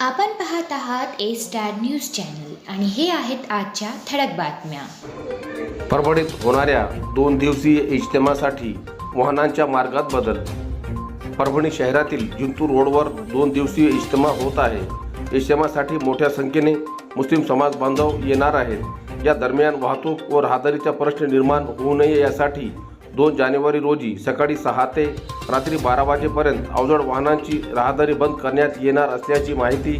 आपण पाहत आहात ए स्टार न्यूज चॅनल आणि हे आहेत आजच्या ठळक बातम्या. परभणीत होणाऱ्या दोन दिवसीय इज्तेमासाठी वाहनांच्या मार्गात बदल. परभणी शहरातील जिंतूर रोडवर दोन दिवसीय इज्तेमा होत आहे. इज्तेमासाठी मोठ्या संख्येने मुस्लिम समाज बांधव येणार आहेत. या दरम्यान वाहतूक व राहदारीचा प्रश्न निर्माण होऊ नये यासाठी दोन जानेवारी रोजी सकाळी सहा ते रात्री बारा वाजेपर्यंत अवजड वाहनांची राहदारी बंद करण्यात येणार असल्याची माहिती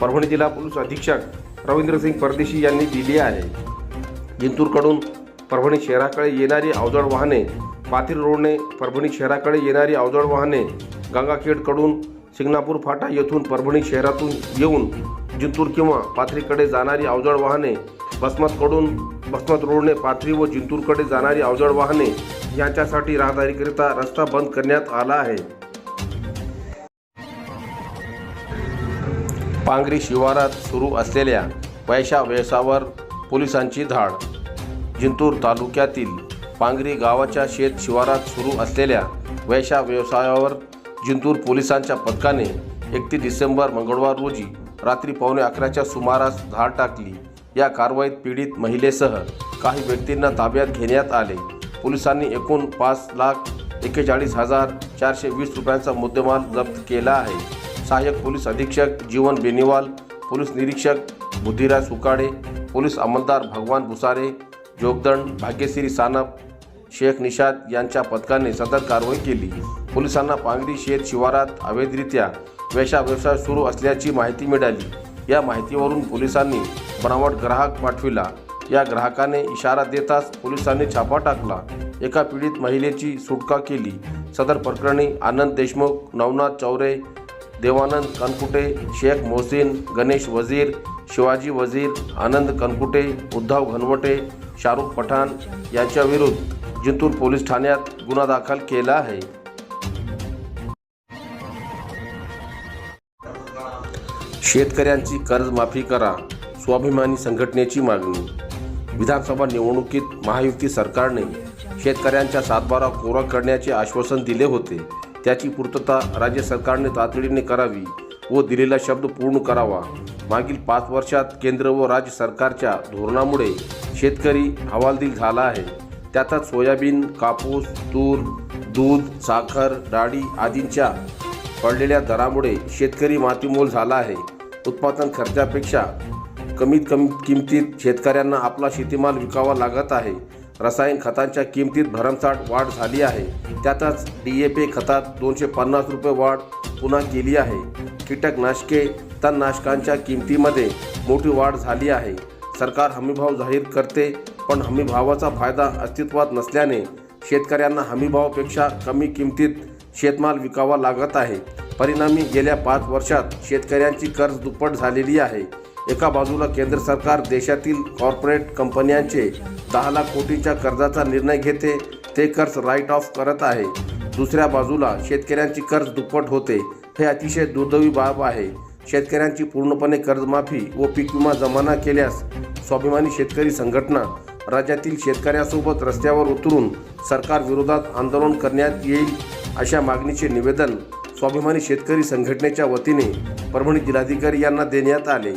परभणी जिल्हा पोलीस अधीक्षक रवींद्रसिंग परदेशी यांनी दिली आहे. जिंतूरकडून परभणी शहराकडे येणारी अवजड वाहने पाथिर रोडने परभणी शहराकडे येणारी अवजड वाहने गंगाखेडकडून सिंगणापूर फाटा येथून परभणी शहरातून येऊन जिंतूर किंवा पाथरीकडे जाणारी अवजड वाहने बसमतकडून बसमत रोडने पाथरी व जिंतूरकडे जाणारी अवजड वाहने यांच्यासाठी रहदारीकरिता रस्ता बंद करण्यात आला आहे. पांगरी शिवारात सुरू असलेल्या पैशा व्यवसावर पोलिसांची धाड. जिंतूर तालुक्यातील पांगरी गावाच्या शेत शिवारात सुरू असलेल्या वैशा व्यवसायावर जिंतूर पोलिसांच्या पथकाने एकतीस डिसेंबर मंगळवार रोजी रात्री पावणे अकराच्या सुमारास धाड टाकली. या कारवाईत पीडित महिलेसह काही व्यक्तींना ताब्यात घेण्यात आले. पोलिसांनी एकूण पाच लाख एक्केचाळीस हजार चारशे वीस रुपयांचा मुद्देमाल जप्त केला आहे. सहाय्यक पोलीस अधीक्षक जीवन बेनिवाल पोलीस निरीक्षक बुद्धिराज सुकाडे पोलीस अंमलदार भगवान भुसारे जोगदंड भाग्यश्री सानप शेख निषाद यांच्या पथकाने सतत कारवाई केली. पोलिसांना पांगरी शेत शिवारात अवैधरित्या वेशा व्यवसाय सुरू असल्याची माहिती मिळाली. या माहितीवरून पोलिसांनी बनावट ग्राहक पाठविला. या ग्राहकाने इशारा देताच पोलिसांनी छापा टाकला. एका पीडित महिलेची सुटका केली. सदर प्रकरणी आनंद देशमुख नवनाथ चौरे देवानंद कनकुटे शेख मोहसिन गणेश वजीर शिवाजी वजीर आनंद कनकुटे उद्धव घनवटे शाहरुख पठाण यांच्याविरुद्ध जिंतूर पोलीस ठाण्यात गुन्हा दाखल केला आहे. शेतकऱ्यांची कर्जमाफी करा. स्वाभिमानी संघटनेची मागणी विधानसभा निवडणुकीत महायुती सरकारने शेतकऱ्यांच्या सातबारा कोरा करण्याचे आश्वासन दिले होते. त्याची पूर्तता राज्य सरकारने तातडीने करावी व दिलेला शब्द पूर्ण करावा. मागील पाच वर्षात केंद्र व राज्य सरकारच्या धोरणामुळे शेतकरी हवालदिल झाला आहे. त्यातच सोयाबीन कापूस तूर दूध साखर डाळी आदींच्या पडलेल्या दरामुळे शेतकरी मातीमोल झाला आहे. उत्पादन खर्चापेक्षा कमीत कमी किमतीत शेतकऱ्यांना आपला शेतीमाल विकावा लागत आहे. रसायन खतांच्या किमतीत भरमसाठ वाढ झाली आहे. त्यातच डी ए पी खतात दोनशे पन्नास रुपये वाढ पुन्हा केली आहे. कीटकनाशके तणनाशकांच्या किमतीमध्ये मोठी वाढ झाली आहे. सरकार हमीभाव जाहीर करते पण हमीभावाचा फायदा अस्तित्वात नसल्याने शेतकऱ्यांना हमीभावापेक्षा कमी किमतीत शेतमाल विकावा लागत आहे. परिणामी गेल्या पाच वर्षात शेतकऱ्यांची कर्ज दुप्पट झालेली आहे. एका बाजूला केंद्र सरकार देशातील कॉर्पोरेट कंपन्यांचे दहा लाख कोटीच्या कर्जाचा निर्णय घेते ते कर्ज राईट ऑफ करत आहे. दुसऱ्या बाजूला शेतकऱ्यांची कर्ज दुप्पट होते हे अतिशय दुर्दैवी बाब आहे. शेतकऱ्यांची पूर्णपणे कर्जमाफी व पीक विमा जमाना केल्यास स्वाभिमानी शेतकरी संघटना राज्यातील शेतकऱ्यासोबत रस्त्यावर उतरून सरकार विरोधात आंदोलन करण्यात येईल अशा मागणीचे निवेदन स्वाभिमानी शेतकरी संघटनेच्या वतीने परभणी जिल्हाधिकारी यांना देण्यात आले.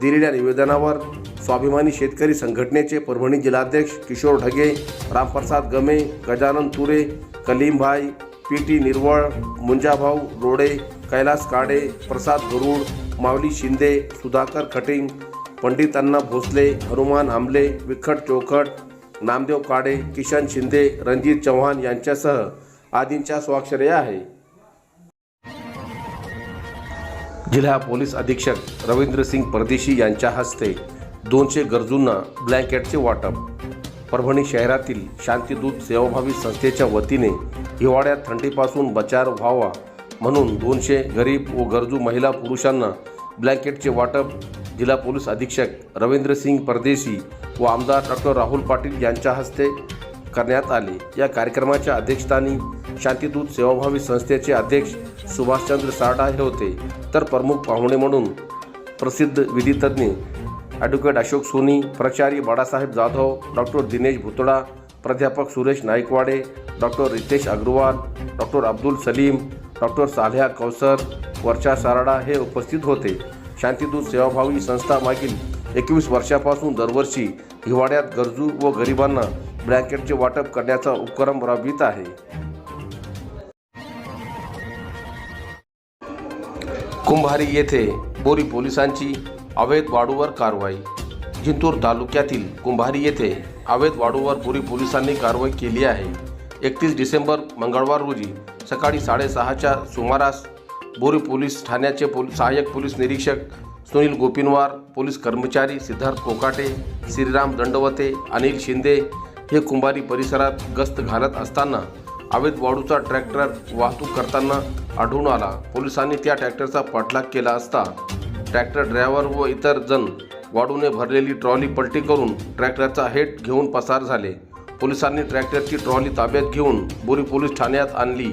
दिलेल्या निवेदनावर स्वाभिमानी शेतकरी संघटनेचे परभणी जिल्हाध्यक्ष किशोर ढगे रामप्रसाद गमे गजानन तुरे कलीमभाई पी टी निर्वळ मुंजाभाऊ रोडे कैलास काडे प्रसाद गरुड माऊली शिंदे सुधाकर खटिंग पंडित अण्णा भोसले हनुमान आमले विखट चोखट नामदेव काडे किशन शिंदे रणजित चव्हाण यांच्यासह आदींच्या स्वाक्षऱ्या आहे. जिल्हा पोलीस अधीक्षक रवींद्रसिंग परदेशी यांच्या हस्ते दोनशे गरजूंना ब्लँकेटचे वाटप. परभणी शहरातील शांतीदूत सेवाभावी संस्थेच्या वतीने हिवाळ्यात थंडीपासून बचाव व्हावा म्हणून दोनशे गरीब व गरजू महिला पुरुषांना ब्लँकेटचे वाटप. जिल्हा पोलीस अधीक्षक रवींद्रसिंग परदेशी व आमदार डॉक्टर राहुल पाटील यांच्या हस्ते करण्यात आले. या कार्यक्रमाच्या अध्यक्षस्थानी शांतीदूत सेवाभावी संस्थेचे अध्यक्ष सुभाषचंद्र सारडा हे होते. तर प्रमुख पाहुणे म्हणून प्रसिद्ध विधितज्ञ ॲडव्होकेट अशोक सोनी प्राचार्य बाळासाहेब जाधव डॉक्टर दिनेश भुतडा प्राध्यापक Suresh Naikwade doctor Ritesh Agrawal doctor Abdul Salim doctor Salya Kausar Varsha Sarda हे उपस्थित होते. शांतीदूत सेवाभावी संस्था मागील एकवीस वर्षापासून दरवर्षी हिवाळ्यात गरजू व गरिबांना ब्लँकेटचे वाटप करण्याचा उपक्रम राबवित आहे. कुंभारी येथे बोरी पोलिसांची अवैध वाडूवर कारवाई. जिंतूर तालुक्यातील कुंभारी येथे अवैध वाडूवर बोरी पोलिसांनी कारवाई केली आहे. एकतीस डिसेंबर मंगळवार रोजी सकाळी साडेसहाच्या सुमारास बोरी पोलीस ठाण्याचे पोल सहाय्यक पोलीस निरीक्षक सुनील गोपिनवार पोलीस कर्मचारी सिद्धार्थ कोकाटे श्रीराम दंडवते अनिल शिंदे हे कुंभारी परिसरात गस्त घालत असताना अवैध वाळूचा ट्रॅक्टर वाहतूक करताना आढळून आला. पोलिसांनी त्या ट्रॅक्टरचा पाठलाग केला असता ट्रॅक्टर ड्रायव्हर व इतर जण वाढूने भरलेली ट्रॉली पलटी करून ट्रॅक्टरचा हेट घेऊन पसार झाले. पोलिसांनी ट्रॅक्टरची ट्रॉली ताब्यात घेऊन बोरी पोलीस ठाण्यात आणली.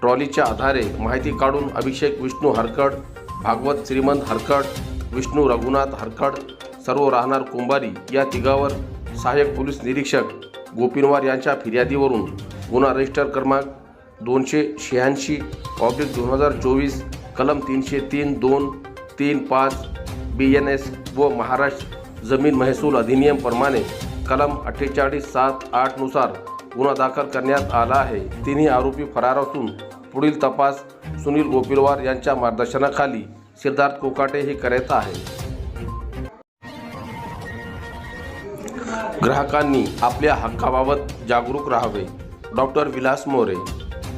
ट्रॉलीच्या आधारे माहिती काढून अभिषेक विष्णू हरकड भागवत श्रीमंत हरकड विष्णू रघुनाथ हरकड सर्व राहणार कुंभारी या तिघावर सहाय्यक पोलीस निरीक्षक गोपिनवार यांच्या फिर्यादीवरून गुन्हा रजिस्टर क्रमांक दोनशे शहाऐंशी ऑब्लिक दोन हजार चोवीस कलम तीनशे तीन दोन तीन पाच बी एन एस व महाराष्ट्र जमीन महसूल अधिनियम प्रमाणे कलम अठ्ठेचाळीस सात आठनुसार गुन्हा दाखल करण्यात आला आहे. तिन्ही आरोपी फरार असून पुढील तपास सुनील गोपिलवार यांच्या मार्गदर्शनाखाली सिद्धार्थ कोकाटे हे करत आहे ग्राहकांनी आपल्या हक्काबाबत जागरूक राहावे. डॉक्टर विलास मोरे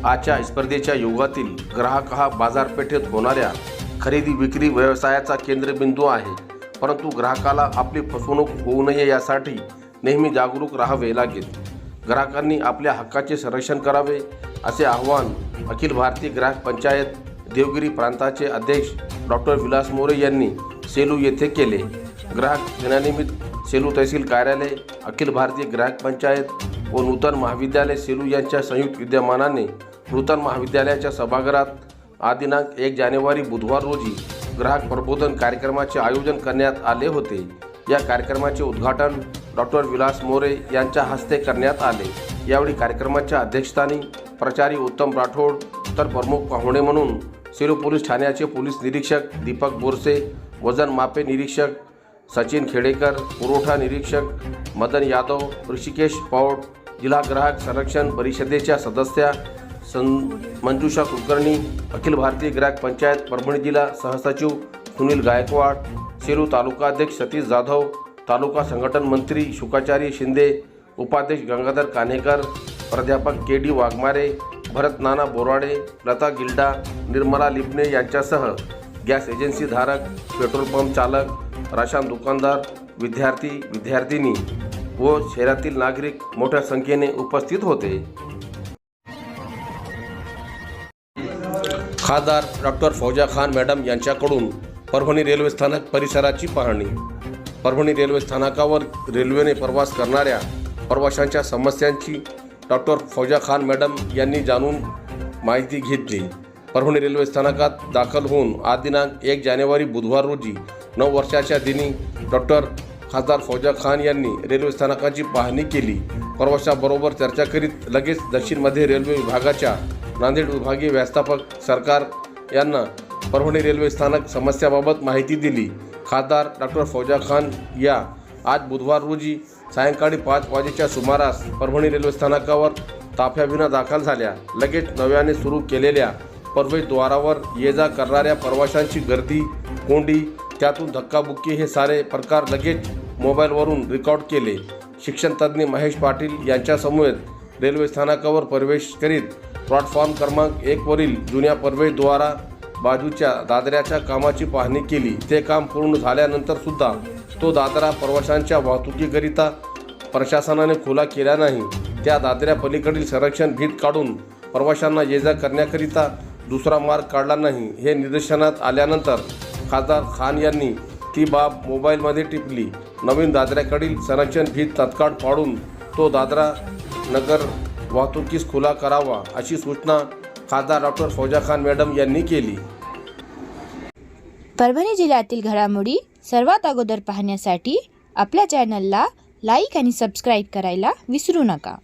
आजच्या स्पर्धेच्या युगातील ग्राहक हा बाजारपेठेत होणाऱ्या खरेदी विक्री व्यवसायाचा केंद्रबिंदू आहे. परंतु ग्राहकाला आपली फसवणूक होऊ नये यासाठी नेहमी जागरूक राहावे लागेल. ग्राहकांनी आपल्या हक्काचे संरक्षण करावे असे आवाहन अखिल भारतीय ग्राहक पंचायत देवगिरी प्रांताचे अध्यक्ष डॉक्टर विलास मोरे यांनी सेलू येथे केले. ग्राहक दिनानिमित्त सेलू तहसील कार्यालय अखिल भारतीय ग्राहक पंचायत व नूतन महाविद्यालय सेलू यांच्या संयुक्त विद्यमानाने नूतन महाविद्यालयाच्या सभागृहात आदिनांक एक जानेवारी बुधवार रोजी ग्राहक प्रबोधन कार्यक्रमाचे आयोजन करण्यात आले होते. या कार्यक्रमाचे उद्घाटन डॉक्टर विलास मोरे यांच्या हस्ते करण्यात आले. यावेळी कार्यक्रमाच्या अध्यक्षस्थानी प्राचार्य उत्तम राठोड तर प्रमुख पाहुणे म्हणून सेलू पोलीस ठाण्याचे पोलीस निरीक्षक दीपक बोरसे वजन मापे निरीक्षक सचिन खेडेकर पुरवठा निरीक्षक मदन यादव ऋषिकेश पौड जिल्हा ग्राहक संरक्षण परिषदेच्या सदस्या सं मंजुषा कुलकर्णी अखिल भारतीय ग्राहक पंचायत परभणी जिल्हा सहसचिव सुनील गायकवाड सेलू तालुका अध्यक्ष सतीश जाधव तालुका संघटन मंत्री शुकाचारी शिंदे उपाध्यक्ष गंगाधर कान्हेकर प्राध्यापक के डी वाघमारे भरत नाना बोराडे लता गिल्डा निर्मला लिपणे यांच्यासह गॅस एजन्सी धारक पेट्रोल पंप चालक राशन दुकानदार विद्यार्थी विद्यार्थिनी व शहरातील नागरिक मोठ्या संख्येने उपस्थित होते. खासदार डॉक्टर फौजा खान मॅडम यांच्याकडून परभणी रेल्वे स्थानक परिसराची पाहणी. परभणी रेल्वे स्थानकावर रेल्वेने प्रवास करणाऱ्या प्रवाशांच्या समस्यांची डॉक्टर फौजा खान मॅडम यांनी जाणून माहिती घेतली. परभणी रेल्वे स्थानकात दाखल होऊन आज दिनांक एक जानेवारी बुधवार रोजी नऊ वर्षाच्या दिनी डॉक्टर खासदार फौजा खान यांनी रेल्वे स्थानकाची पाहणी केली. प्रवाशाबरोबर चर्चा करीत लगेच दक्षिणमध्ये रेल्वे विभागाच्या नांदेड विभागीय व्यवस्थापक सरकार यांना परभणी रेल्वे स्थानक समस्याबाबत माहिती दिली. खासदार डॉक्टर फौजा खान या आज बुधवार रोजी सायंकाळी पाच वाजेच्या सुमारास परभणी रेल्वे स्थानकावर ताफ्याविना दाखल झाल्या. लगेच नव्याने सुरू केलेल्या प्रवेशद्वारावर ये जा करणाऱ्या प्रवाशांची गर्दी कोंडी त्यातून धक्काबुक्की हे सारे प्रकार लगेच मोबाईलवरून रेकॉर्ड केले. शिक्षणतज्ज्ञ महेश पाटील यांच्यासमवेत रेल्वे स्थानकावर प्रवेश करीत प्लॅटफॉर्म क्रमांक एकवरील जुन्या प्रवेशद्वारा बाजूच्या दादऱ्याच्या कामाची पाहणी केली. ते काम पूर्ण झाल्यानंतर सुद्धा तो दादरा प्रवाशांच्या वाहतुकीकरिता प्रशासनाने खुला केला नाही. त्या दादऱ्या पलीकडील संरक्षण भीत काढून प्रवाशांना ये जा करण्याकरिता दुसरा मार्ग काढला नाही. हे निदर्शनात आल्यानंतर खासदार खान यांनी ती बाब मोबाईलमध्ये टिपली. नवीन दादऱ्याकडील संरक्षण भीत तत्काळ पाडून तो दादरा नगर वाहतुकीस खुला करावा अशी सूचना खासदार डॉक्टर फौजा खान मॅडम यांनी केली. परभणी जिल्ह्यातील घडामोडी सर्वात अगोदर पाहण्यासाठी आपल्या चॅनलला लाईक आणि सबस्क्राईब करायला विसरू नका.